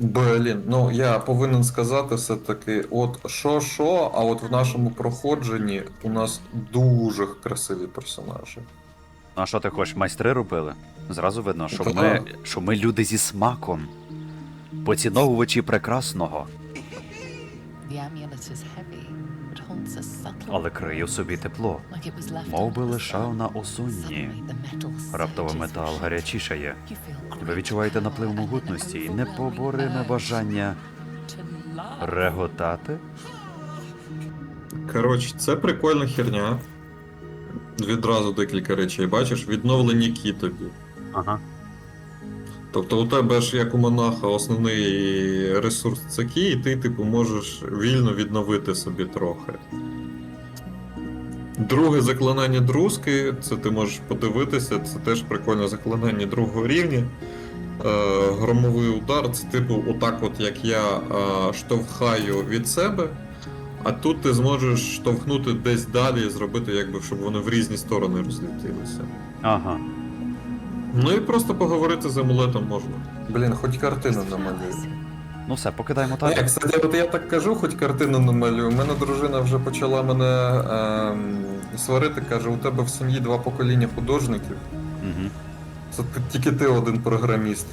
Блін, ну я повинен сказати все-таки, от що що, а от в нашому проходженні у нас дуже красиві персонажі. Ну а що ти хочеш, майстри робили? Зразу видно, що ми, що ми люди зі смаком. Поціновувачі прекрасного, The amulet is heavy, але криє в собі тепло. Мов би лишав на осунні. Suddenly Раптово метал гарячішає. Ви відчуваєте наплив могутності і непобориме бажання реготати. Коротше, це прикольна херня. Відразу декілька речей, бачиш, відновлені кі тобі. Ага. Тобто у тебе ж як у монаха основний ресурс це кі, і ти, типу, можеш вільно відновити собі трохи. Друге заклинання друзки, це ти можеш подивитися, це теж прикольне заклинання другого рівня. Е, громовий удар, це типу, отак, от як я е, штовхаю від себе, а тут ти зможеш штовхнути десь далі і зробити, якби, щоб вони в різні сторони розлетілися. Ага. Ну і просто поговорити з амулетом можна. Блін, хоч картину Ну все, покидаємо Ні, так. кстати, от я так кажу, хоч картину намалюю. У мене дружина вже почала мене ем, сварити, каже, у тебе в сім'ї два покоління художників. Угу. Це ти- тільки ти один програміст.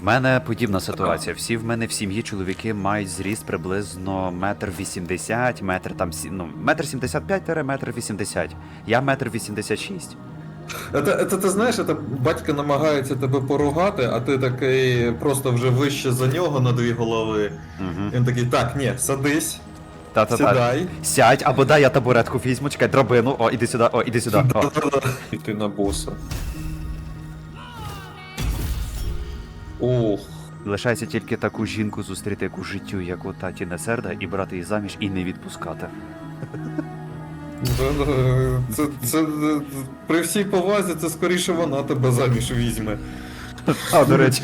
В мене подібна ситуація. Всі в мене в сім'ї чоловіки мають зріст приблизно метр вісімдесят, метр там сі- ну, метр сімдесят п'ять метр вісімдесят. Я метр вісімдесят шість. Це, це ти знаєш, це батько намагається тебе поругати, а ти такий просто вже вище за нього на дві голови. Угу. Він такий, так, ні, садись, Та-та-та. сідай. Сядь, або дай я табуретку візьму, чекай, драбину. О, іди сюди, о, іди сюди. О. І ти на боса. Ох. Лишається тільки таку жінку зустріти, яку життю, як у таті не серда, і брати її заміж і не відпускати. Це, це, при всій повазі, це скоріше вона тебе заміж візьме. А, до речі.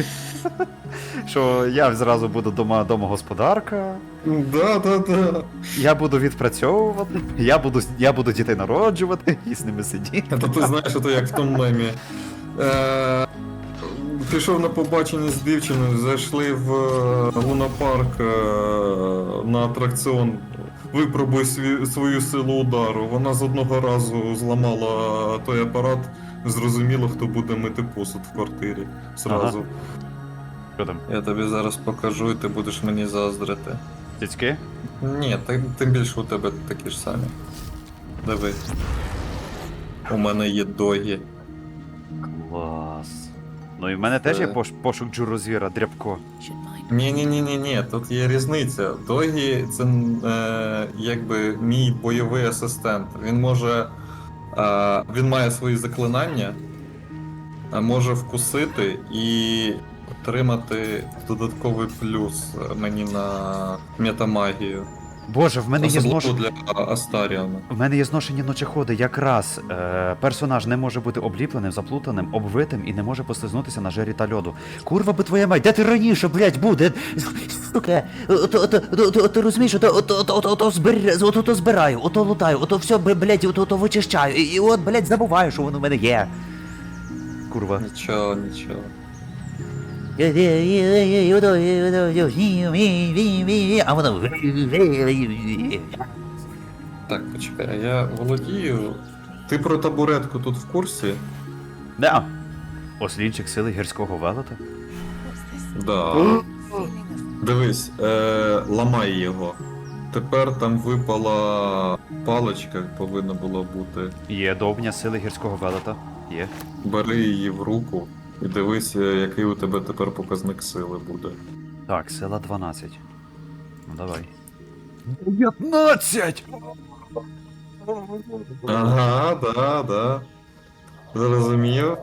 Що я зразу буду дома домогосподарка, Да, да, да. я буду відпрацьовувати, я буду, я буду дітей народжувати і з ними сидіти. То ти знаєш, це як в тому мемі. Е, пішов на побачення з дівчиною, зайшли в е, лунопарк е, на атракціон. Випробуй сві- свою силу удару. Вона з одного разу зламала той апарат. Зрозуміло, хто буде мити посуд в квартирі. Сразу. Що там? Я тобі зараз покажу, і ти будеш мені заздрити. Цицьки? Ні, тим, тим більше у тебе такі ж самі. Диви. У мене є догі. Ну і в мене теж є пош- пошук джурозвіра, дрябко. Ні, ні, ні, ні, ні, тут є різниця. Догі це е, якби мій бойовий асистент. Він може. Е, він має свої заклинання, а може вкусити і отримати додатковий плюс е, мені на метамагію. Боже, в мене є Особливо знош... для. В мене є зношені ночоходи. Якраз е, персонаж не може бути обліпленим, заплутаним, обвитим і не може послизнутися на жирі та льоду. Курва би твоя мать, де ти раніше, блядь, буде? Сука, ото, ото, ото, ото, розумієш, ото, ото, ото, ото, ото, збир... ото, ото збираю, ото лутаю, ото все, блядь, ото, ото вичищаю. І, і от, блядь, забуваю, що воно в мене є. Курва. Нічого, нічого. А воно. Так, почекай, а я володію. Ти про табуретку тут в курсі? Да. Ослінчик сили гірського велета? Да. Дивись, е, ламай його. Тепер там випала паличка, повинна була бути. Є довбня сили гірського велета. Є. Бери її в руку і дивись, е, який у тебе тепер показник сили буде. Так, сила 12. Ну давай. 15! Ага, да, да. Зрозумів.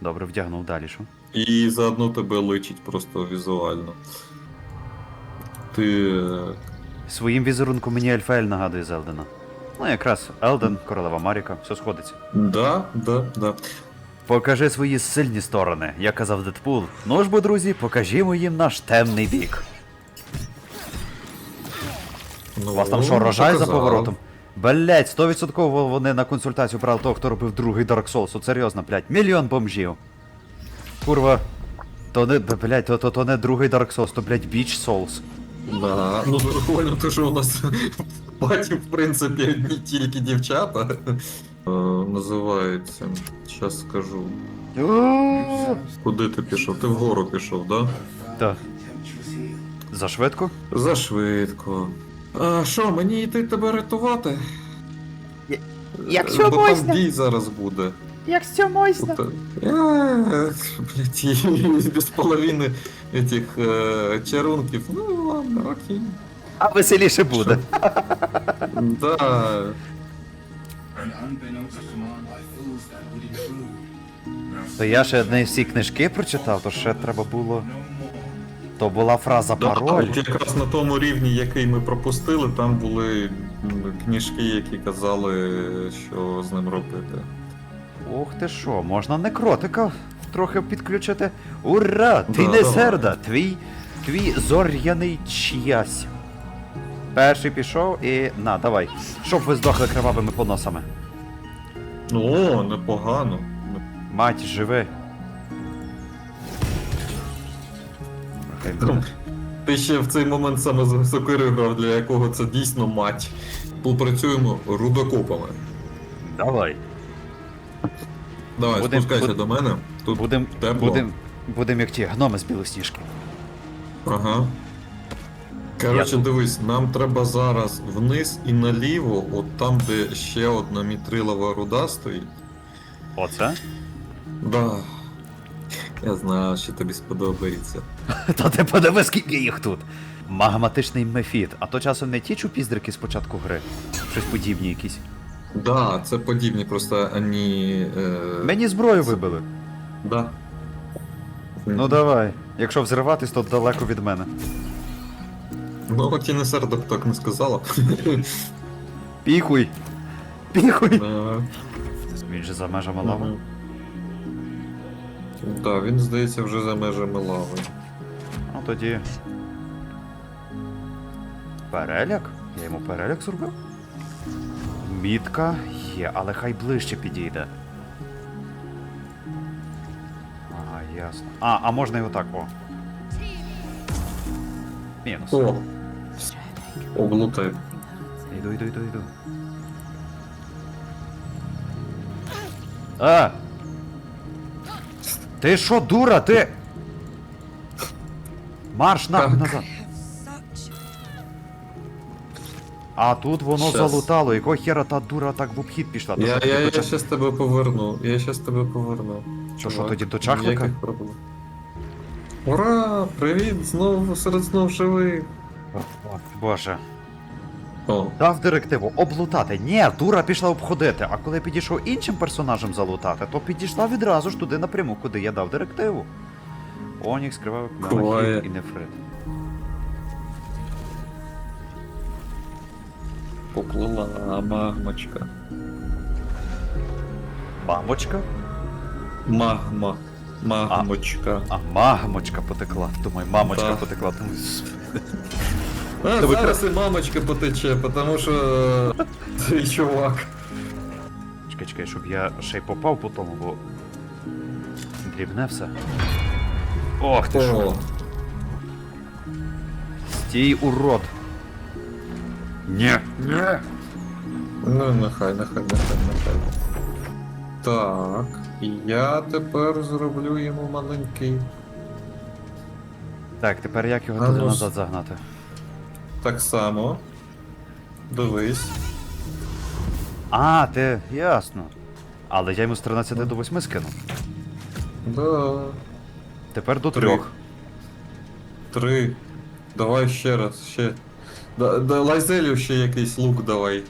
Добре, вдягнув далі, що? І заодно тебе личить просто візуально. Ти. е, Своїм візерунком мені Ельфаель нагадує Зелдена. Ну, якраз Елден, королева Маріка, все сходиться. Да, да, да. Покажи свої сильні сторони, як казав Дедпул. Ну ж бо, друзі, покажімо їм наш темний бік. Ну, У вас там що, рожай за показав. поворотом? Блять, 100% вони на консультацію брали того, хто робив другий Dark Souls. От серйозно, блять, мільйон бомжів. Курва. То не, блядь, то, то, то не другий Dark Souls, то, блядь, Beach Souls. Да. Ну нормально, то що у нас в паті, в принципі, одні тільки дівчата. Е, Називається. Щас скажу. Куди ти пішов? Ти вгору пішов, да? Так. За швидко? Зашвидко. А що, мені йти тебе рятувати? Якщо Бо можна. там бій зараз буде. Як все можна? Тут, е, Блять, і без половини этих е, чарунків. Ну ладно, окей. А веселіше буде. Да. То я ще не всі книжки прочитав, то ще треба було. То була фраза пароль. от якраз на тому рівні, який ми пропустили, там були книжки, які казали, що з ним робити. Ух ти що, можна некротика трохи підключити. Ура! Ти Да, не серда, твій, твій зор'яний чиясь. Перший пішов і на, давай. Щоб ви здохли кривавими поносами. Ну, о, непогано. Мать, живи. Буде. Ти ще в цей момент саме за сокири грав, для якого це дійсно мать. Попрацюємо рудокопами. Давай. Давай, Будем- спускайся буд- до мене. Тут Будем, тепло. будем, будем як ті гноми з білосніжки. Ага. Коротше, дивись, нам треба зараз вниз і наліво, от там, де ще одна мітрилова руда стоїть. Оце? Да. Я знаю, що тобі сподобається. Та ти подиви, скільки їх тут. Магматичний мефіт, а то часом не ті чупіздрики з початку гри. Щось подібні якісь. Да, це подібні, просто ані. Е... Мені зброю вибили. Да. Ну давай. Якщо взриватись, то далеко від мене. Ну, от і не сердок так не сказала. Піхуй! Піхуй! Да. Він же за межами лави. Да, він, здається, вже за межами лави. Ну тоді. Переляк? Я йому переляк зробив? Мітка є, але хай ближче підійде. Ага, ясно. А, а можна його так, о. Мінус. О, облутай. Йду, йду, йду, йду. А! Ти що, дура, ти? Марш нахуй назад. А тут воно Щас. залутало, якого хера та дура так в обхід пішла? То Я, що, я, тоді я до ча- щас тебе поверну. Я щас тебе поверну. Що, що, Чувак, тоді до чахлика? ніяких проблем. Ура! Привіт! Знову серед знов живих. О, Боже. О, Дав директиву облутати. Ні, дура пішла обходити. А коли підійшов іншим персонажем залутати, то підійшла відразу ж туди напряму, куди я дав директиву. Онікс, кривавик, Буває. Малахіт і нефрит. поплила магмочка. Мамочка? Магма. Магмочка. А, мамочка потекла. Думаю, мамочка Так. потекла. Думаю, с- А, Тебе зараз і мамочка потече, тому що е, цей чувак. Чекай, чекай, щоб я ще й попав по тому, бо. Дрібне все. Ох ти що. О, Стій, урод. Ні. Ні. ну нехай, нехай, нехай, нехай. Так, і я тепер зроблю йому маленький. Так, тепер як його туди ну назад загнати? Так само. Дивись. А, ти, ясно. Але я йому з 13 до 8 скинув. Да. Тепер до Три. трьох. Три. Давай ще раз, ще. Да, да, Лайзелю ще якийсь лук давай.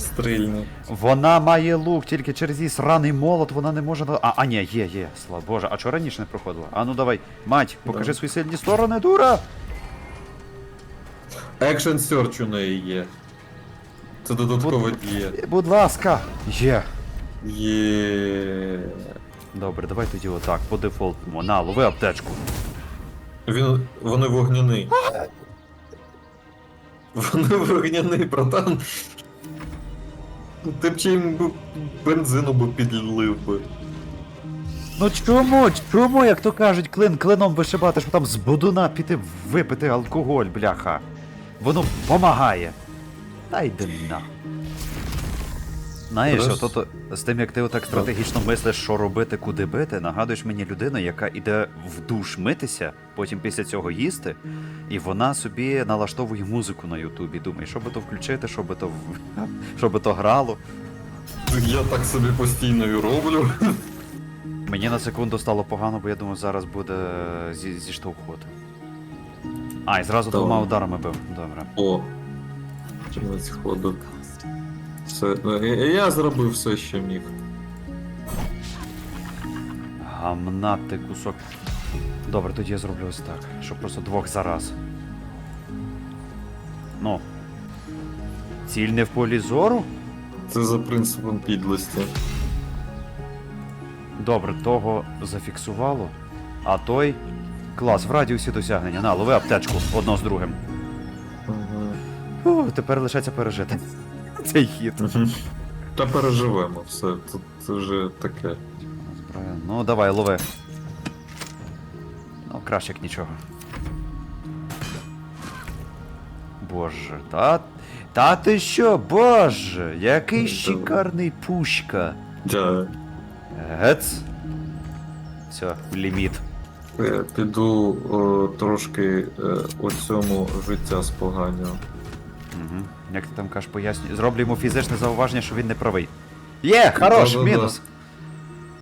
Стрільний. Вона має лук, тільки через її сраний молот вона не може. на- А, а ні, є, є, слава Боже. А чого раніше не проходила? А ну давай, мать, покажи свої сильні сторони, дура! Action Search у неї є. Це додаткова дія. Е, Будь ласка. Є. Є. Добре, давай тоді отак, по дефолтному. На, лови аптечку. Він. Вони вогняний. Вони вогняний, братан. Ти б чим би бензину би підлив би. Ну чому? Чому, як то кажуть, клин клином вишибати, що там з будуна піти випити алкоголь, бляха. Воно помагає. Та йди на. Знаєш, Раз. от, от, з тим, як ти отак стратегічно мислиш, що робити, куди бити, нагадуєш мені людину, яка іде в душ митися, потім після цього їсти, і вона собі налаштовує музику на Ютубі. Думає, що би то включити, що би то, в- що би то грало. Я так собі постійно і роблю. Мені на секунду стало погано, бо я думав, зараз буде зі, зіштовхувати. А, і зразу двома ударами бив. Добре. О. Кінець ходу. Все. ну, Я, я зробив все, що міг. Гамнати кусок. Добре, тоді я зроблю ось так, щоб просто двох зараз. Ну. Ціль не в полі зору? Це за принципом підлості. Добре, того зафіксувало. А той. Клас, в радіусі досягнення. На, лови аптечку одно з другим. Ага. Фу, тепер лишається пережити. Цей хід. Та переживемо все. Тут це вже таке. Зброя. Ну, давай, лови. Ну, краще як нічого. Боже, та. Та ти що, боже, який шикарний пушка. Дя. Гец. Все, ліміт. Е, Піду о, трошки е, у цьому життя споганю. Угу. Як ти там кажеш, пояснює. Зроблю йому фізичне зауваження, що він не правий. Є, хорош, Да-да-да. мінус.